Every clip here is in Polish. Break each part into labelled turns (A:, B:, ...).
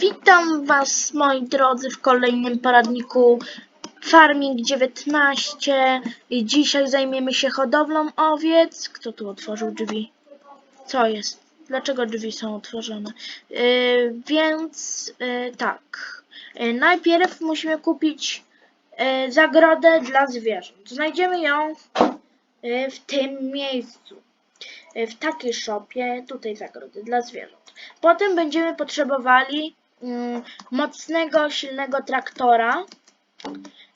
A: Witam Was, moi drodzy, w kolejnym poradniku Farming 19. I dzisiaj zajmiemy się hodowlą owiec. Kto tu otworzył drzwi? Co jest? Dlaczego drzwi są otworzone? Yy, więc yy, tak. Najpierw musimy kupić zagrodę dla zwierząt. Znajdziemy ją w tym miejscu. W takiej szopie. Tutaj zagrody dla zwierząt. Potem będziemy potrzebowali mm, mocnego, silnego traktora,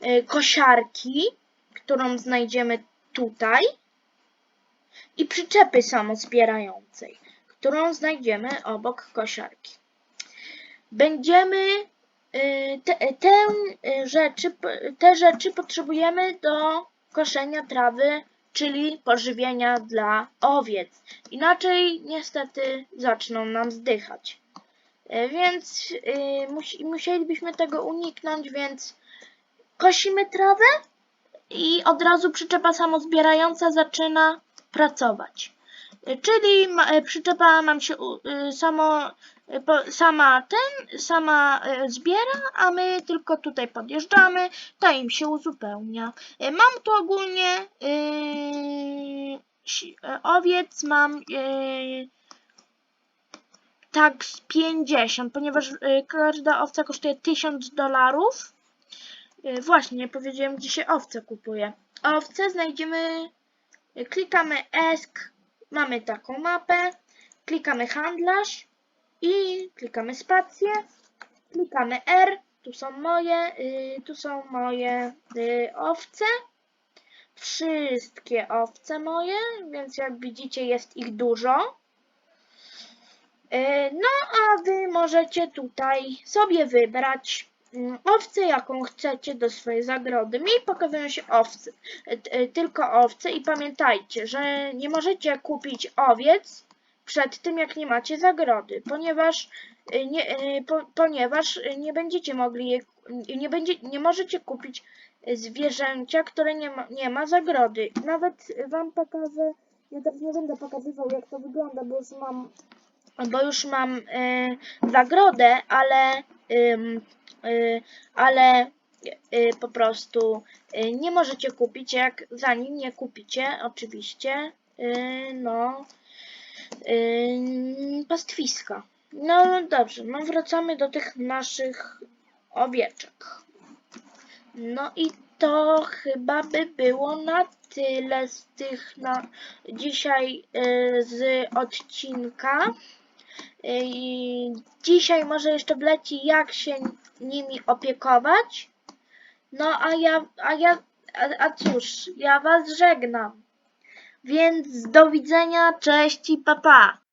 A: y, kosiarki, którą znajdziemy tutaj i przyczepy samozbierającej, którą znajdziemy obok kosiarki. Będziemy y, te, te, y, rzeczy, te rzeczy potrzebujemy do koszenia trawy, czyli pożywienia dla owiec. Inaczej niestety zaczną nam zdychać. E, Więc y, musi, musielibyśmy tego uniknąć, więc kosimy trawę i od razu przyczepa samozbierająca zaczyna pracować. Czyli y, przyczepa nam się y, samo, po, sama ten, sama zbiera, a my tylko tutaj podjeżdżamy, to im się uzupełnia. Mam tu ogólnie owiec, mam tak z 50, ponieważ każda owca kosztuje 1000 dolarów. Właśnie, nie powiedziałem, gdzie się owce kupuje. Owce znajdziemy, klikamy ESK, mamy taką mapę, klikamy handlarz i klikamy spację, klikamy R, tu są moje, y, tu są moje y, owce. Wszystkie owce moje, więc jak widzicie jest ich dużo. E, No, a wy możecie tutaj sobie wybrać mm, owcę, jaką chcecie do swojej zagrody. Mi pokazują się owce, e, tylko owce i pamiętajcie, że nie możecie kupić owiec przed tym, jak nie macie zagrody, ponieważ e, nie, e, po, ponieważ nie będziecie mogli je, nie, będzie, nie możecie kupić zwierzęcia, które nie ma, nie ma zagrody. Nawet wam pokażę, ja teraz nie będę pokazywał, jak to wygląda, bo już mam bo już mam y, zagrodę, ale, y, ale y, po prostu y, nie możecie kupić, jak zanim nie kupicie, oczywiście, y, no, y, pastwiska. No dobrze, no wracamy do tych naszych owieczek. No i to chyba by było na tyle z tych na dzisiaj y, z odcinka. Dzisiaj może jeszcze wleci, jak się nimi opiekować. No a ja, a ja, a, a cóż, ja was żegnam. Więc do widzenia, cześć i papa. Pa.